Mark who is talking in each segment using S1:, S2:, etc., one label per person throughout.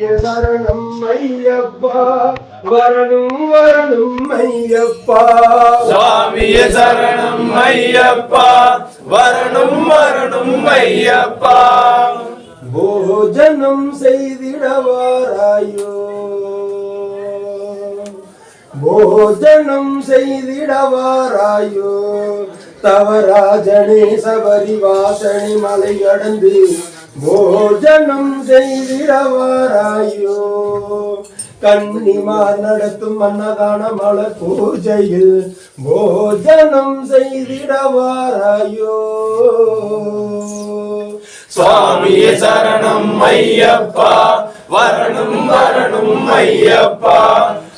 S1: சரணம் ஐயப்பா வரணும் வரணும் ஐயப்பா.
S2: சுவாமிய சரணம் ஐயப்பா வரணும் வரணும் ஐயப்பா.
S1: போஜனம் செய்திடவாராயோ. போஜனம் செய்திடவாராயோ. தவராஜனே சபரி வாசனை மலை கடந்து போஜனம் செய்திடவாராயோ கன்னிமார் நடத்தும் அன்னதான மலர் பூஜையில் போஜனம் செய்திடவாராயோ
S2: சுவாமியே சரணம் ஐயப்பா வரணும் வரணும் ஐயப்பா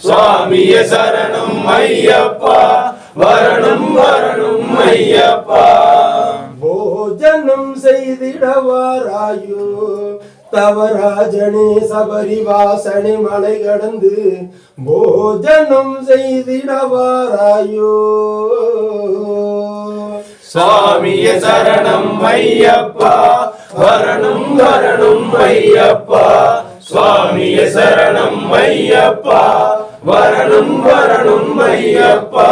S2: சுவாமியே சரணம் ஐயப்பா வரணும் வரணும் ஐயப்பா
S1: செய்திடவாராயோ? தவராஜனே சபரிவாசனை மலை கடந்து போஜனம் செய்திடவாராயோ?
S2: சுவாமிய சரணம் ஐயப்பா வரணும் வரணும் ஐயப்பா. சுவாமிய சரணம் ஐயப்பா வரணும் வரணும் ஐயப்பா.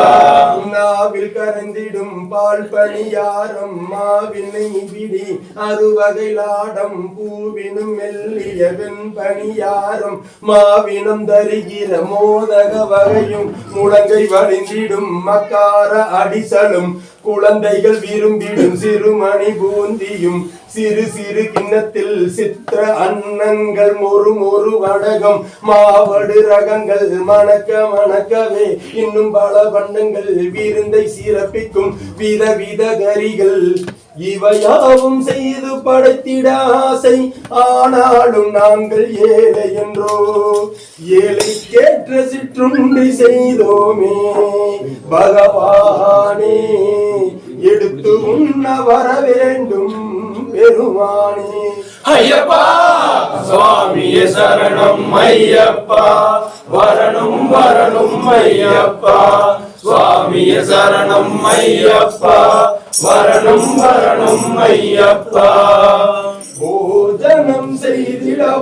S1: மாவில் கரந்திடும் பால் பணியாரம் மாவினை பிடி அறுவகை லாடம் பூவினும் மெல்லிய வெண்பணியாரம் மாவினம் தருகிற மோதக வகையும் முடங்கை வழிந்திடும் மக்கார அடிசலும் குழந்தைகள் விரும்பிடும் சிறுமணி பூந்தியும் சிறு சிறு கிண்ணத்தில் சித்திர அன்னங்கள் மொறு மொறு வடகம். மாவடு ரகங்கள் மணக்க மணக்கவே இன்னும் பல வண்ணங்கள். விருந்தை சிறப்பிக்கும் வித வித கரிகள் இவையாவும் செய்து படைத்திட ஆசை. ஆனாலும் நாங்கள் ஏழை என்றோ. ஏழை கேற்ற சிற்றுண்டி செய்தோமே. பகவானே எடுத்து உண்ண வர வேண்டும் பெருமானே.
S2: ஐயப்பா சுவாமிய சரணம் ஐயப்பா. வரணும் வரணும் ஐயப்பா. சுவாமிய சரணம் ஐயப்பா. வரணும் வரணும் ஐயப்பா.
S1: போஜனம் செய்திடவாராயோ.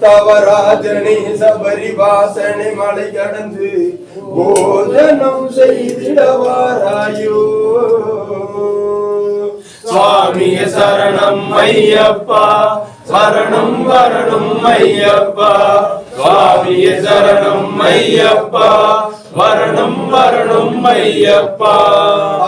S1: தவராஜனே சபரி வாசனை மலை கடந்து போஜனம் செய்திடவாராயோ.
S2: சுவாமிய சரணம் ஐயப்பா. சரணம் வரணும் ஐயப்பா. சுவாமிய சரணம் ஐயப்பா. வரணும் வரணும் ஐயப்பா.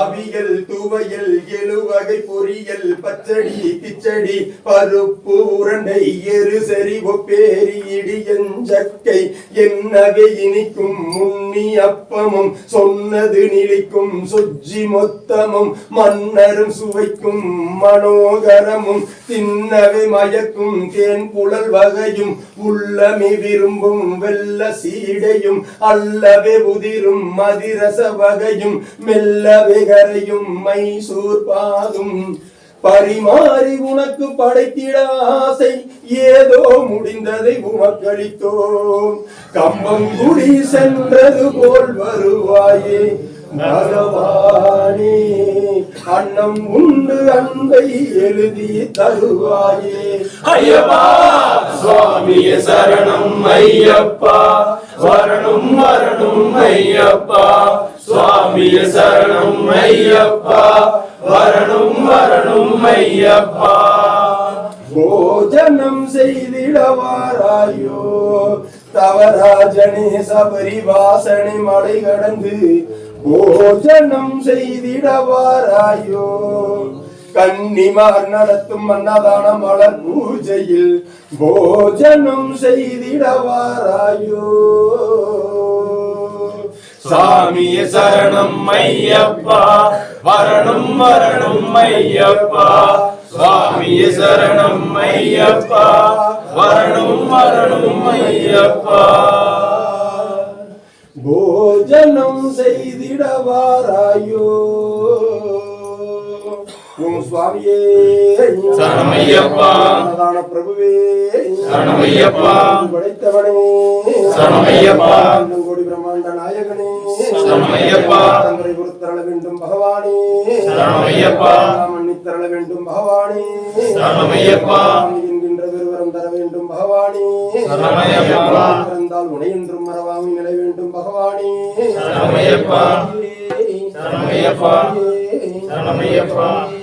S1: அவியல் துவையல் எழுவகை பொரியல் பச்சடி கிச்சடி பருப்பு உரண்டை எரு சரி ஒப்பேரி இடியஞ்சக்கை என்னவே இனிக்கும் முன்னி அப்பமும் சொன்னது நிலைக்கும் சொஜ்ஜி மொத்தமும் மன்னரும் சுவைக்கும் மனோகரமும் தின்னவை மயக்கும் தேன் புழல் வகையும் உள்ளமே விரும்பும் வெள்ள சீடையும் அல்லவே உதிரும் மதிரச வகையும் மெல்லவே கரையும் மைசூர் பாதும் பரிமாறி உனக்கு படைத்திட ஆசை. ஏதோ முடிந்ததை உமக்களித்தோம். கம்பங்குடி சென்றது போல் வருவாயே. பகவானே அன்னம் உண்டு அன்பை எழுதி தருவாயே.
S2: ஐயப்பா சுவாமிய சரணம் ஐயப்பா. வரணும் வரணும் ஐயப்பா. சரணம் ஐயப்பா வரணும் வரணும் ஐயப்பா.
S1: போஜனம் செய்திடவாராயோ. தவராஜனே சபரிவாசனை மலை கடந்து போஜனம் செய்திடவாராயோ. கன்னிமார் நடத்தும் அன்னதான மலர் பூஜையில் போஜனம் செய்திடவாராயோ.
S2: சாமிய சரணம் ஐயப்பா. வரணும் வரணும் ஐயப்பா. சுவாமிய சரணம் ஐயப்பா. வரணும் வரணும் ஐயப்பா.
S1: போஜனம் செய்திடவாராயோ. ஓம் சுவாமியே
S2: சரணமையப்பா.
S1: அன்னதான பிரபுவே
S2: சரணமையப்பா.
S1: படைத்தவனே
S2: சரணமையப்பா.
S1: கோடி பிரம்மாண்ட நாயகனே
S2: சரணமையப்பா.
S1: தங்களை பொறுத்தரள வேண்டும் பகவானே
S2: சரணமையப்பா.
S1: மன்னித்தரள வேண்டும் பகவானே
S2: சரணமையப்பா.
S1: என்கின்ற விருவரம் தர வேண்டும்
S2: சரணமையப்பா.
S1: இருந்தால் உனை என்றும் மறவாமை நிலை வேண்டும் பகவானே
S2: சரணமையப்பா. சரணமையப்பா. சரணமையப்பா. சரணமையப்பா